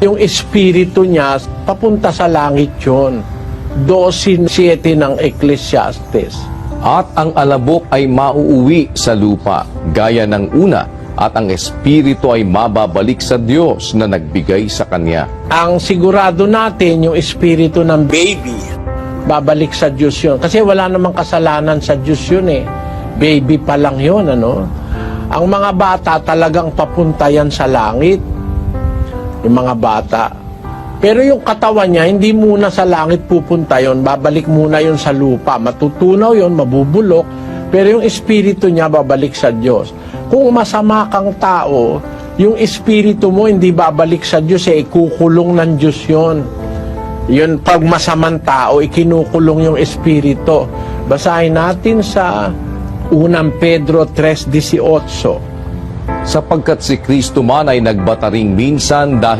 Yung espiritu niya, papunta sa langit yun. 12.7 ng Ecclesiastes. At ang alabok ay mauuwi sa lupa, gaya ng una, at ang espiritu ay mababalik sa Diyos na nagbigay sa kanya. Ang sigurado natin, yung espiritu ng baby, babalik sa Diyos yun. Kasi wala namang kasalanan sa Diyos yun eh. Baby pa lang yun, ano? Ang mga bata talagang papunta yan sa langit. Yung mga bata. Pero yung katawan niya, hindi muna sa langit pupunta yon, babalik muna yon sa lupa. Matutunaw yon, mabubulok, pero yung espiritu niya babalik sa Diyos. Kung masama kang tao, yung espiritu mo hindi babalik sa Diyos, eh, ikukulong ng Diyos yon. Yun, pag masamang tao, ikinukulong yung espiritu. Basahin natin sa unang Pedro 3.18. Sapagkat si Kristo man ay nagbataring minsan dahil